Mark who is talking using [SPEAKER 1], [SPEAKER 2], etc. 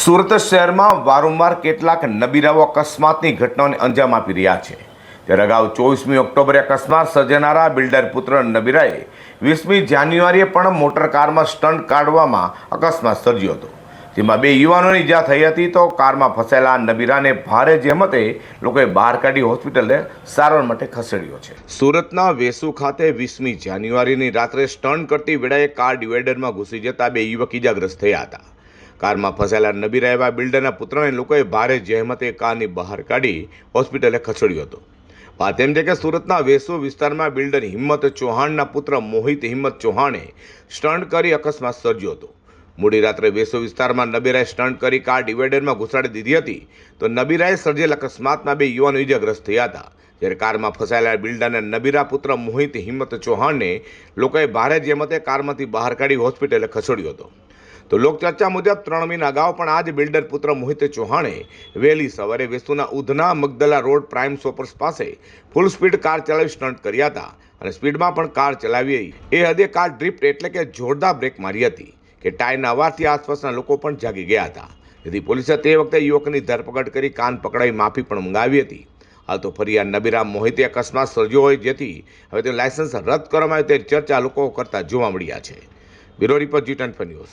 [SPEAKER 1] સુરત શહેરમાં વારંવાર કેટલાક નબીરાઓ અકસ્માતની ઘટનાઓને અંજામ આપી રહ્યા છે. ત્યારે અગાઉ ચોવીસમી ઓક્ટોબરે અકસ્માત સર્જનારા બિલ્ડર પુત્ર નબીરાએ વીસમી જાન્યુઆરીએ પણ મોટર કારમાં સ્ટન્ટ કાઢવામાં અકસ્માત સર્જ્યો હતો. જેમાં બે યુવાનોની ઇજા થઈ હતી તો કારમાં ફસાયેલા નબીરાને ભારે જહેમતે લોકોએ બહાર કાઢી હોસ્પિટલે સારવાર માટે ખસેડ્યો છે. સુરતના વેસુ ખાતે વીસમી જાન્યુઆરીની રાત્રે સ્ટન્ટ કરતી વેળાએ કાર ડિવાઈડરમાં ઘૂસી જતા બે યુવક ઈજાગ્રસ્ત થયા હતા. કારમાં ફસાયેલા નબીરા એવા બિલ્ડરના પુત્રને લોકોએ ભારે જહેમતે કારની બહાર કાઢી હોસ્પિટલે ખસેડ્યો હતો. વાત એમ છે કે સુરતના વેસો વિસ્તારમાં બિલ્ડર હિંમત ચૌહાણના પુત્ર મોહિત હિંમત ચૌહાણે સ્ટન્ટ કરી અકસ્માત સર્જ્યો હતો. મોડી રાત્રે વેસો વિસ્તારમાં નબીરાએ સ્ટન્ટ કરી કાર ડિવાઈડરમાં ઘુસાડી દીધી હતી. તો નબીરાએ સર્જેલ અકસ્માતમાં બે યુવાનો ઇજાગ્રસ્ત થયા હતા. જ્યારે કારમાં ફસાયેલા બિલ્ડરના નબીરા પુત્ર મોહિત હિંમત ચૌહાણને લોકોએ ભારે જેમતે કારમાંથી બહાર કાઢી હોસ્પિટલે ખસેડ્યો હતો. તો લોકચર્ચા મુજબ ત્રણ મહિના અગાઉ પણ આ જ બિલ્ડર પુત્ર મોહિત ચૌહાણે વહેલી સવારે વેસુના Udhna Magdalla road Prime Shoppers પાસે ફૂલ સ્પીડ કાર ચલાવી સ્ટન્ટ કર્યા હતા અને સ્પીડમાં પણ કાર ચલાવી એ હદે કાર ડ્રિફ્ટ એટલે કે જોરદાર બ્રેક મારી હતી કે ટાયરના અવારથી આસપાસના લોકો પણ જાગી ગયા હતા. જેથી પોલીસે તે વખતે યુવકની ધરપકડ કરી કાન પકડાઈ માફી પણ મંગાવી હતી. હાલ તો ફરી આ નબીરા મોહિતે અકસ્માત સર્જ્યો હોય જેથી હવે તેનું લાયસન્સ રદ કરવામાં આવે તે ચર્ચા લોકો કરતા જોવા મળ્યા છે. Bureau report G ten news.